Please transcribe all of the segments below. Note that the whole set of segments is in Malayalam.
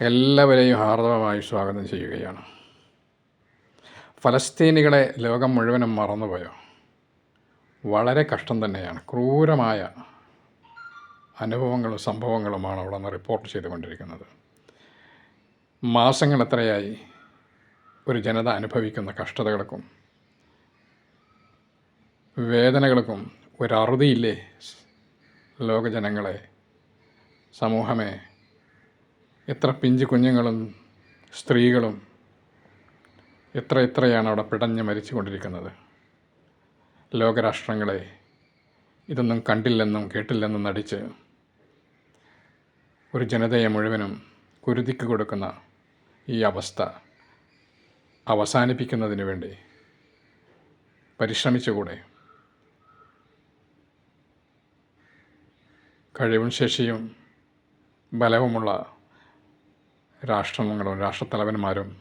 എല്ലാവരെയും ഹാർദവമായി സ്വാഗതം ചെയ്യുകയാണ്. ഫലസ്തീനികളെ ലോകം മുഴുവനും മറന്നുപോയോ? വളരെ കഷ്ടം തന്നെയാണ്. ക്രൂരമായ അനുഭവങ്ങളും സംഭവങ്ങളുമാണ് അവിടെ നിന്ന് റിപ്പോർട്ട് ചെയ്തുകൊണ്ടിരിക്കുന്നത്. മാസങ്ങൾ എത്രയായി ഒരു ജനത അനുഭവിക്കുന്ന കഷ്ടതകൾക്കും വേദനകൾക്കും ഒരറുതിയില്ലേ ലോകജനങ്ങളെ സമൂഹമേ എത്ര പിഞ്ചു കുഞ്ഞുങ്ങളും സ്ത്രീകളും എത്ര എത്രയാണ് അവിടെ പിടഞ്ഞ് മരിച്ചു കൊണ്ടിരിക്കുന്നത് ലോകരാഷ്ട്രങ്ങളെ ഇതൊന്നും കണ്ടില്ലെന്നും കേട്ടില്ലെന്നും നടിച്ച് ഒരു ജനതയെ മുഴുവനും കുരുതിക്ക് കൊടുക്കുന്ന ഈ അവസ്ഥ അവസാനിപ്പിക്കുന്നതിന് വേണ്ടി പരിശ്രമിച്ചുകൂടെ? കഴിവും ശേഷിയും ബലവുമുള്ള രാഷ്ട്രങ്ങളും രാഷ്ട്രത്തലവന്മാരും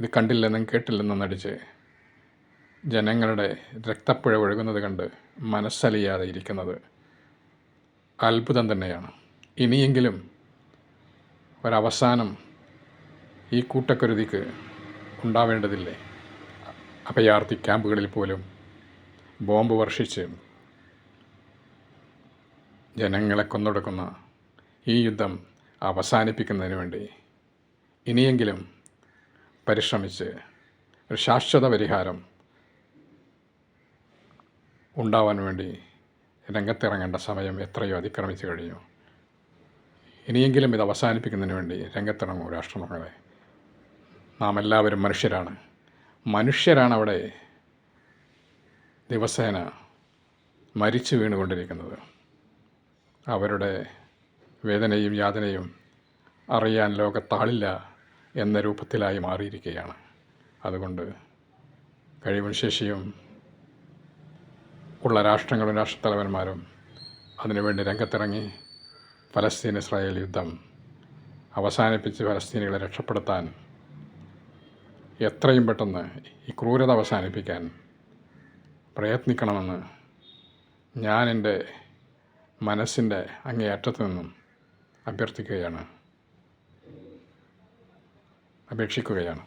ഇത് കണ്ടില്ലെന്നും കേട്ടില്ലെന്നും നടിച്ച് ജനങ്ങളുടെ രക്തപ്പുഴ ഒഴുകുന്നത് കണ്ട് മനസ്സലിയാതെ ഇരിക്കുന്നത് അത്ഭുതം തന്നെയാണ്. ഇനിയെങ്കിലും ഒരവസാനം ഈ കൂട്ടക്കുരുതിക്ക് ഉണ്ടാവേണ്ടതില്ലേ? അഭയാർത്ഥി ക്യാമ്പുകളിൽ പോലും ബോംബ് വർഷിച്ച് ജനങ്ങളെ കൊന്നൊടുക്കുന്ന ഈ യുദ്ധം അവസാനിപ്പിക്കുന്നതിന് വേണ്ടി ഇനിയെങ്കിലും പരിശ്രമിച്ച് ഒരു ശാശ്വത പരിഹാരം ഉണ്ടാവാൻ വേണ്ടി രംഗത്തിറങ്ങേണ്ട സമയം എത്രയോ അതിക്രമിച്ചു കഴിഞ്ഞു. ഇനിയെങ്കിലും ഇത് അവസാനിപ്പിക്കുന്നതിന് വേണ്ടി രംഗത്തിറങ്ങൂ രാഷ്ട്രമക്കളെ. നാം എല്ലാവരും മനുഷ്യരാണ്. മനുഷ്യരാണ് അവിടെ ദിവസേന മരിച്ചു വീണുകൊണ്ടിരിക്കുന്നത്. അവരുടെ വേദനയും യാതനയും അറിയാൻ ലോകത്താളില്ല. എന്ന രൂപത്തിലായി മാറിയിരിക്കുകയാണ്. അതുകൊണ്ട് കഴിവും ശേഷിയും ഉള്ള രാഷ്ട്രങ്ങളും രാഷ്ട്രത്തലവന്മാരും അതിനുവേണ്ടി രംഗത്തിറങ്ങി ഫലസ്തീൻ ഇസ്രായേൽ യുദ്ധം അവസാനിപ്പിച്ച് ഫലസ്തീനികളെ രക്ഷപ്പെടുത്താൻ എത്രയും പെട്ടെന്ന് ഈ ക്രൂരത അവസാനിപ്പിക്കാൻ പ്രയത്നിക്കണമെന്ന് ഞാൻ എന്റെ മനസ്സിന്റെ അങ്ങേയറ്റത്തു നിന്നും അഭ്യർത്ഥിക്കുകയാണ്. അപേക്ഷിക്കുകയാണ്.